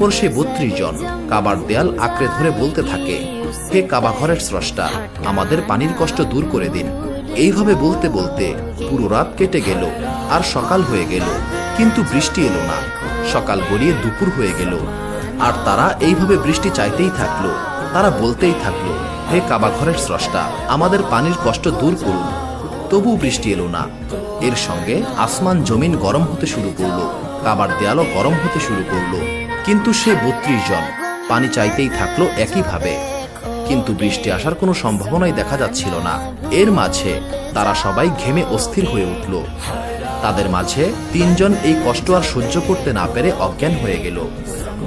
এরপর সে বত্রিশ জন কাবার দেয়াল আঁকড়ে ধরে বলতে থাকে, হে কাবা ঘরের স্রষ্টা, আমাদের পানির কষ্ট দূর করে দিন। এইভাবে বলতে বলতে পুরো রাত কেটে গেল আর সকাল হয়ে গেল, কিন্তু বৃষ্টি এলো না। সকাল গড়িয়ে দুপুর হয়ে গেল। আর তারা এইভাবে বৃষ্টি চাইতেই থাকল, তারা বলতেই থাকল, হে কাবা ঘরের স্রষ্টা, আমাদের পানির কষ্ট দূর করুন। তবু বৃষ্টি এলো না। এর সঙ্গে আসমান জমিন গরম হতে শুরু করল, কাবার দেয়ালও গরম হতে শুরু করল। কিন্তু সে বত্রিশ জন। পানি চাইতেই থাকল একইভাবে। কিন্তু বৃষ্টি আসার কোনো সম্ভাবনাই দেখা যাচ্ছিল না। এর মাঝে তারা সবাই ঘেমে অস্থির হয়ে উঠল। তাদের মাঝে তিনজন এই কষ্ট আর সহ্য করতে না পেরে অজ্ঞান হয়ে গেল।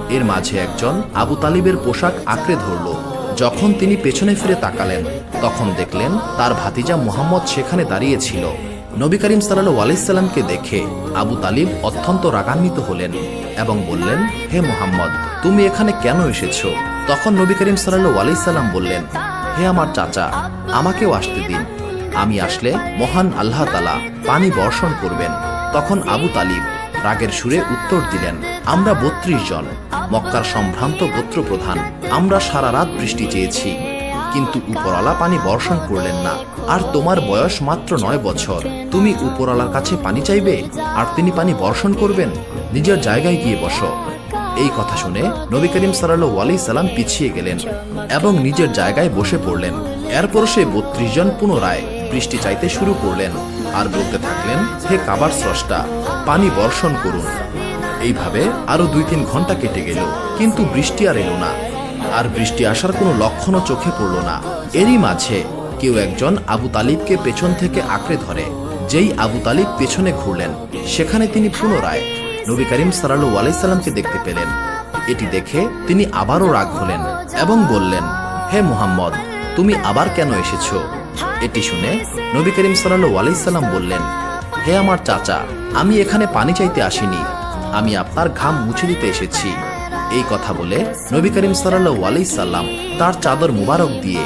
এর মাঝে একজন আবু তালিবের পোশাক আঁকড়ে ধরল। যখন তিনি পেছনে ফিরে তাকালেন, তখন দেখলেন তার ভাতিজা মোহাম্মদ সেখানে দাঁড়িয়েছিল নবী করিম সাল্লাল্লাহু আলাইহি সাল্লামকে দেখে আবু তালিব অত্যন্ত রাগান্বিত হলেন এবং বললেন, হে মোহাম্মদ, তুমি এখানে কেন এসেছ? তখন নবী করিম সাল্লাল্লাহু আলাইহি সাল্লাম বললেন, হে আমার চাচা, আমাকেও আসতে দিন। আমি আসলে মহান আল্লাহ তালা পানি বর্ষণ করবেন। তখন আবু তালিব রাগের সুরে উত্তর দিলেন, আমরা বত্রিশ জন, মক্কার সম্ভ্রান্ত গোত্র প্রধান আমরা সারা রাত বৃষ্টি চেয়েছি। কিন্তু উপরওয়ালা পানি বর্ষণ করলেন না। আর তোমার বয়স মাত্র নয় বছর। তুমি উপরওয়ালার কাছে পানি চাইবে? আর তিনি পানি বর্ষণ করবেন? নিজের জায়গায় গিয়ে বসো। এই কথা শুনে নবী করিম সাল্লাল্লাহু আলাইহি সাল্লাম পিছিয়ে গেলেন এবং নিজের জায়গায় বসে পড়লেন। এরপর সে বত্রিশ জন পুনরায় বৃষ্টি চাইতে শুরু করলেন আর বলতে থাকলেন, হে কাবার স্রষ্টা, পানি বর্ষণ করুন। এইভাবে আরও দুই তিন ঘণ্টা কেটে গেল, কিন্তু বৃষ্টি আর এলো না। আর বৃষ্টি আসার কোনো লক্ষণও চোখে পড়ল না। এরই মাঝে কেউ একজন আবু তালিবকে পেছন থেকে আঁকড়ে ধরে। যেই আবু তালিব পেছনে ঘুরলেন, সেখানে তিনি পুনরায় নবী করিম সাল্লাল্লাহু আলাইহি সাল্লামকে দেখতে পেলেন। এটি দেখে তিনি আবারও রাগ হলেন এবং বললেন, হে মুহাম্মদ, তুমি আবার কেন এসেছ? এটি শুনে নবী করিম সাল্লাল্লাহু আলাইহি সাল্লাম বললেন, হে আমার চাচা, আমি এখানে পানি চাইতে আসিনি। আমি আপনার ঘাম মুছে দিতে এসেছি। এই কথা বলে নবী করিম সাল্লাম তার চাদর মুবারক দিয়ে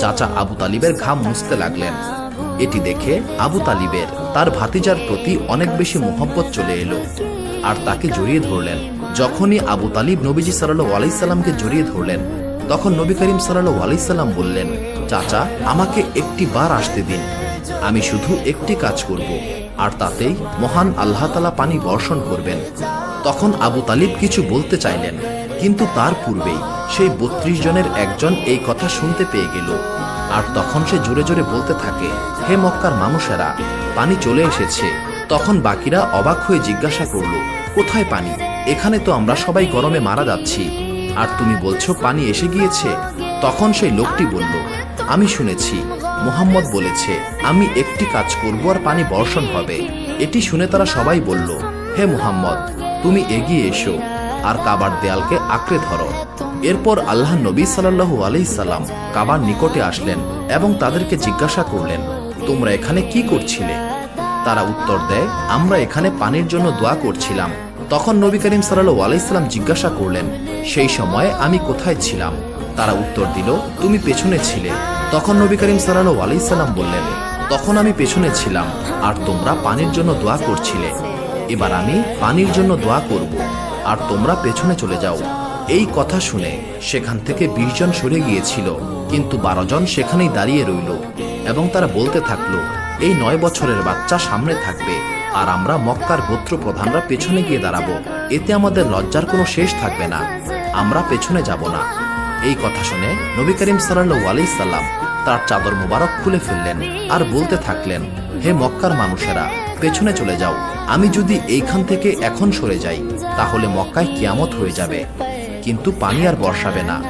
চাচা আবু তালিবের ঘাম মুছতে লাগলেন। এটি দেখে আবু তালিবের তার ভাতিজার প্রতি অনেক বেশি মোহব্বত চলে এলো আর তাকে জড়িয়ে ধরলেন। যখনই আবু তালিব নবীজি সাল্লাল্লাহু আলাইহি সাল্লামকে জড়িয়ে ধরলেন, তখন নবী করিম সাল্লাল্লাহু আলাইহি সাল্লাম বললেন, চাচা, আমাকে একটি বার আসতে দিন। আমি শুধু একটি কাজ করব, আর তাতেই মহান আল্লাহ তালা পানি বর্ষণ করবেন। তখন আবু তালিব কিছু বলতে চাইলেন, কিন্তু তার পূর্বেই সেই বত্রিশ জনের একজন এই কথা শুনতে পেয়ে গেল। আর তখন সে জোরে জোরে বলতে থাকে, হে মক্কার মানুষেরা, পানি চলে এসেছে। তখন বাকিরা অবাক হয়ে জিজ্ঞাসা করল, কোথায় পানি? এখানে তো আমরা সবাই গরমে মারা যাচ্ছি। আর তুমি বলছো পানি এসে গিয়েছে? তখন সেই লোকটি বলল, আমি শুনেছি, মুহাম্মদ বলেছে, আমি একটি কাজ করব আর পানি বর্ষণ হবে। এটি শুনে তারা সবাই বলল, হে মুহাম্মদ তুমি এগিয়ে এসো আর কাবার দেয়ালকে আঁকড়ে ধরো। এরপর আল্লাহ নবী সাল্লাল্লাহু আলাইহি সাল্লাম কাবার নিকটে আসলেন এবং তাদেরকে জিজ্ঞাসা করলেন, তোমরা এখানে কি করছিলে? তারা উত্তর দেয়, আমরা এখানে পানির জন্য দোয়া করছিলাম। তখন নবী করিম সাল্লাল্লাহু আলাইহি সাল্লাম জিজ্ঞাসা করলেন, সেই সময় আমি কোথায় ছিলাম? তারা উত্তর দিল, তুমি পেছনে ছিলে। তখন নবী করিম সাল্লাল্লাহু আলাইহি সাল্লাম বললেন, তখন আমি পেছনে ছিলাম আর তোমরা পানির জন্য দোয়া করছিলে। এবার আমি পানির জন্য দোয়া করব। আর তোমরা পেছনে চলে যাও। এই কথা শুনে সেখান থেকে বিশ জন সরে গিয়েছিল, কিন্তু বারো জন সেখানেই দাঁড়িয়ে রইল এবং তারা বলতে থাকল, এই নয় বছরের বাচ্চা সামনে থাকবে, আর আমরা মক্কার গোত্র প্রধানরা পেছনে গিয়ে দাঁড়াবো। এতে আমাদের লজ্জার কোনো শেষ থাকবে না। আমরা পেছনে যাব না। এই কথা শুনে নবী করিম সাল্লাল্লাহু আলাইহি সাল্লাম তার চাদর মুবারক খুলে ফেললেন আর বলতে থাকলেন, হে মক্কার মানুষেরা, পেছনে চলে যাও। আমি যদি এইখান থেকে এখন সরে যাই, তাহলে মক্কায় কিয়ামত হয়ে যাবে। কিন্তু পানি আর বর্ষাবে না।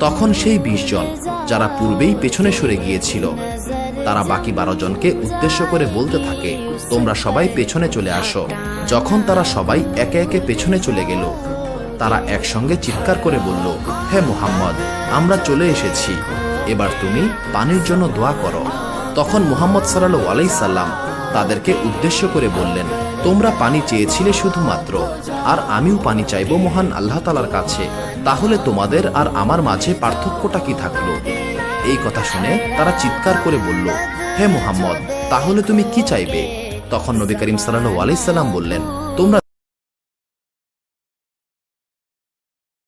তখন সেই বিশ জন, যারা পূর্বেই পেছনে সরে গিয়েছিল, তারা বাকি বারো জনকে উদ্দেশ্য করে বলতে থাকে, তোমরা সবাই পেছনে চলে আসো। যখন তারা সবাই একে একে পেছনে চলে গেল, তারা একসঙ্গে চিৎকার করে বলল, হে মোহাম্মদ, আমরা চলে এসেছি। এবার তুমি পানির জন্য দোয়া করো। তখন মুহাম্মদ সাল্লাল্লাহু আলাইহি সাল্লাম তাদেরকে উদ্দেশ্য করে বললেন, তোমরা পানি চেয়েছিলে শুধুমাত্র, আর আমিও পানি চাইব মহান আল্লাহ তালার কাছে। তাহলে তোমাদের আর আমার মাঝে পার্থক্যটা কি থাকল? এই কথা শুনে তারা চিৎকার করে বলল, হে মুহাম্মদ, তাহলে তুমি কি চাইবে? তখন নবী করিম সাল্লাল্লাহু আলাইহি সাল্লাম বললেন, তোমরা